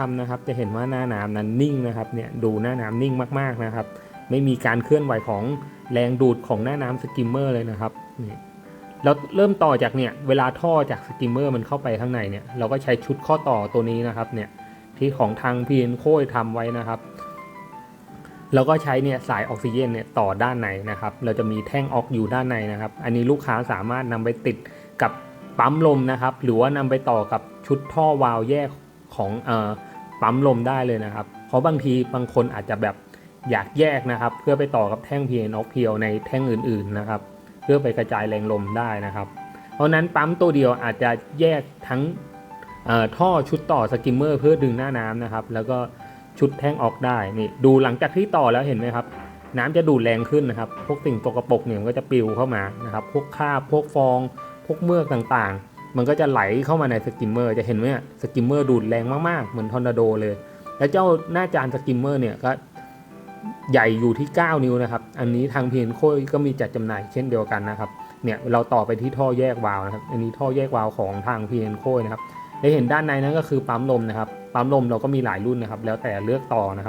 ทำนะครับ จะเห็นว่าหน้าน้ำนั้นนิ่งนะครับเนี่ยดูหน้าน้ำนิ่งมากๆนะครับ ไม่มีการเคลื่อนไหวของแรงดูดของหน้าน้ำสกิมเมอร์เลยนะครับนี่เราเริ่มต่อจากเนี่ยเวลาท่อจากสกิมเมอร์มันเข้าไปข้างในเนี่ยเราก็ใช้ชุดข้อต่อตัวนี้นะครับเนี่ยที่ของทางพีเอ็นโค้ยทำไว้นะครับเราก็ใช้เนี่ยสายออกซิเจนเนี่ยต่อด้านในนะครับ เราจะมีแท่งออกอยู่ด้านในนะครับ อันนี้ลูกค้าสามารถนำไปติดกับปั๊มลมนะครับ หรือว่านำไปต่อกับชุดท่อวาล์วแยกของเอ่อ ปั๊มลมได้เลยนะครับ เพราะบางทีบางคนอาจจะแบบอยากแยกนะครับ เพื่อไปต่อกับแท่ง PN ออกเพียวในแท่งอื่นๆนะครับ เพื่อไปกระจายแรงลมได้นะครับ เพราะนั้นปั๊มตัวเดียวอาจจะแยกทั้งท่อชุดต่อสกิมเมอร์เพื่อดึงหน้าน้ำนะครับ แล้วก็ชุดแท่งออกได้นี่ดูหลังจากที่ต่อแล้วเห็นไหมครับ น้ำจะดูดแรงขึ้นนะครับ พวกสิ่งตกปรกเนี่ยมันก็จะปลิวเข้ามานะครับ พวกคาบพวกฟอง พวกเมือกต่างๆ มันก็จะไหลเข้ามาในสกิมเมอร์จะเห็นไหมอะสกิมเมอร์ดูดแรงมากๆ เหมือนทอร์นาโดเลย แล้วเจ้าหน้าจานสกิมเมอร์เนี่ยก็ใหญ่อยู่ที่ 9 นิ้วนะครับ อันนี้ทางเพียนโคยก็มีจัดจำหน่ายเช่นเดียวกันนะครับ เนี่ยเราต่อไปที่ท่อแยกวาล์วนะครับ อันนี้ท่อแยกวาล์วของทางเพียนโคยนะครับได้เห็นด้านในนั้นก็คือปั๊มลมนะครับ ปั๊มลมเราก็มีหลายรุ่นนะครับ แล้วแต่เลือกต่อนะครับ